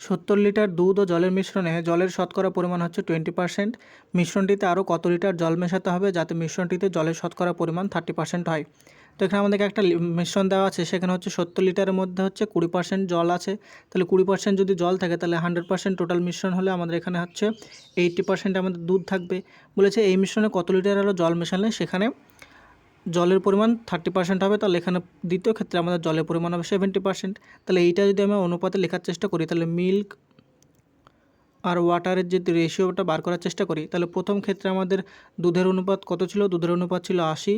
সত্তর লিটার দুধ ও জলের মিশ্রণে জলের শতকরা পরিমাণ হচ্ছে টোয়েন্টি পার্সেন্ট। মিশ্রণটিতে আরও কত লিটার জল মেশাতে হবে যাতে মিশ্রণটিতে জলের শতকরা পরিমাণ থার্টি পার্সেন্ট হয়? তো এখানে আমাদেরকে একটা মিশ্রণ দেওয়া আছে, সেখানে হচ্ছে সত্তর লিটারের মধ্যে হচ্ছে কুড়ি পার্সেন্ট জল আছে। তাহলে কুড়ি পার্সেন্ট যদি জল থাকে, তাহলে হান্ড্রেড পার্সেন্ট টোটাল মিশ্রণ হলে আমাদের এখানে হচ্ছে এইট্টি পার্সেন্ট আমাদের দুধ থাকবে। বলেছে এই মিশ্রণে কত লিটার আরও জল মেশালে সেখানে জলের পরিমাণ থার্টি পার্সেন্ট হবে, তাহলে এখানে দ্বিতীয় ক্ষেত্রে আমাদের জলের পরিমাণ হবে সেভেন্টি পার্সেন্ট তাহলে এইটা যদি আমরা অনুপাতে লেখার চেষ্টা করি, তাহলে মিল্ক আর ওয়াটারের যদি রেশিওটা বার করার চেষ্টা করি, তাহলে প্রথম ক্ষেত্রে আমাদের দুধের অনুপাত কত ছিল? দুধের অনুপাত ছিল আশি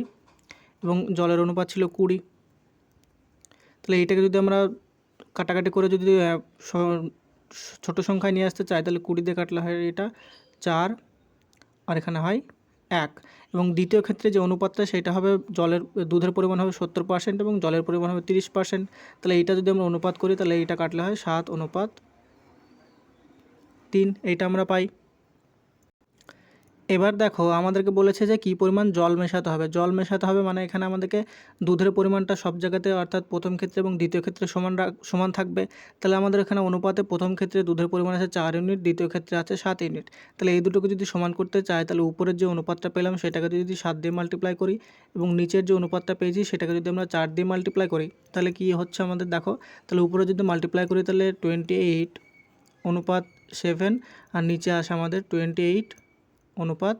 এবং জলের অনুপাত ছিল কুড়ি। তাহলে এইটাকে যদি আমরা কাটাকাটি করে যদি ছোট সংখ্যায় নিয়ে আসতে চাই, তাহলে কুড়ি দিয়ে কাটলে হয় এটা চার, আর এখানে হয় এক। এবং দ্বিতীয় ক্ষেত্রে যে অনুপাতটা, সেটা হবে জলের, দুধের পরিমাণ হবে সত্তর পার্সেন্ট এবং জলের পরিমাণ হবে তিরিশ পার্সেন্ট তাহলে এইটা যদি আমরা অনুপাত করি, তাহলে এইটা কাটলে হয় সাত অনুপাত তিন। এইটা আমরা পাই। এবার দেখো, আমাদেরকে বলেছে যে কী পরিমাণ জল মেশাতে হবে। জল মেশাতে হবে মানে এখানে আমাদেরকে দুধের পরিমাণটা সব জায়গাতে, অর্থাৎ প্রথম ক্ষেত্রে এবং দ্বিতীয় ক্ষেত্রে সমান সমান থাকবে। তাহলে আমাদের এখানে অনুপাতে প্রথম ক্ষেত্রে দুধের পরিমাণ আছে চার ইউনিট, দ্বিতীয় ক্ষেত্রে আছে সাত ইউনিট। তাহলে এই দুটোকে যদি সমান করতে চাই, তাহলে উপরের যে অনুপাতটা পেলাম, সেটাকে যদি সাত দিয়ে মাল্টিপ্লাই করি এবং নিচের যে অনুপাতটা পেয়েছি, সেটাকে যদি আমরা চার দিয়ে মাল্টিপ্লাই করি, তাহলে কি হচ্ছে আমাদের? দেখো, তাহলে উপরে যদি মাল্টিপ্লাই করি, তাহলে টোয়েন্টি এইট অনুপাত সেভেন আর নিচে আসে আমাদের টোয়েন্টি এইট অনুপাত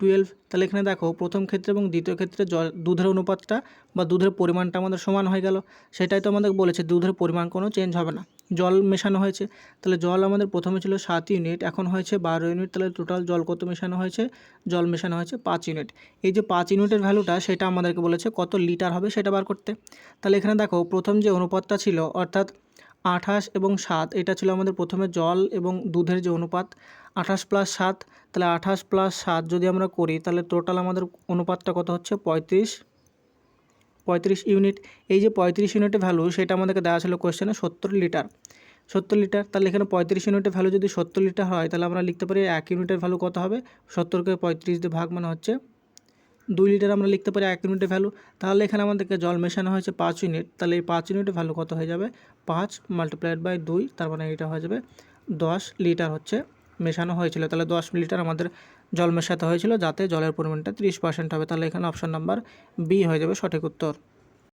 টুয়েলভ তাহলে এখানে দেখো প্রথম ক্ষেত্রে এবং দ্বিতীয় ক্ষেত্রে জল দুধের অনুপাতটা বা দুধের পরিমাণটা আমাদের সমান হয়ে গেল। সেটাই তো আমাদের বলেছে, দুধের পরিমাণ কোনো চেঞ্জ হবে না। জল মেশানো হয়েছে। তাহলে জল আমাদের প্রথমে ছিল সাত ইউনিট এখন হয়েছে বারো ইউনিট তাহলে টোটাল জল কত মেশানো হয়েছে? জল মেশানো হয়েছে পাঁচ ইউনিট এই যে পাঁচ ইউনিটের ভ্যালুটা সেটা আমাদেরকে বলেছে কত লিটার হবে সেটা বার করতে। তাহলে এখানে দেখো প্রথম যে অনুপাতটা ছিল, অর্থাৎ আঠাশ এবং সাত, এটা ছিল আমাদের প্রথমে জল এবং দুধের যে অনুপাত। আঠাশ প্লাস সাত, তাহলে আঠাশ প্লাস সাত যদি আমরা করি, তাহলে টোটাল আমাদের অনুপাতটা কত হচ্ছে? পঁয়ত্রিশ। পঁয়ত্রিশ ইউনিট এই যে পঁয়ত্রিশ ইউনিটের ভ্যালু সেটা আমাদেরকে দেওয়া ছিল কোয়েশ্চেনে সত্তর লিটার সত্তর লিটার তাহলে এখানে পঁয়ত্রিশ ইউনিটের ভ্যালু যদি সত্তর লিটার হয়, তাহলে আমরা লিখতে পারি এক ইউনিটের ভ্যালু কত হবে? সত্তরকে পঁয়ত্রিশ দিয়ে ভাগ মানে হচ্ছে দুই লিটার আমরা লিখতে পারি এক ইউনিটের ভ্যালু তাহলে এখানে আমাদেরকে জল মেশানো হয়েছে পাঁচ ইউনিট। তাহলে এই পাঁচ ইউনিটের ভ্যালু কত হয়ে যাবে? পাঁচ মাল্টিপ্লাইড বাই দুই, তার মানে এটা হয়ে যাবে দশ লিটার হচ্ছে মেশানো হয়েছিল। তাহলে দশ লিটার আমাদের জল মেশাতে হয়েছিল যাতে জলের পরিমাণটা তিরিশ পার্সেন্ট হবে। তাহলে এখানে অপশন নাম্বার বি হয়ে যাবে সঠিক উত্তর।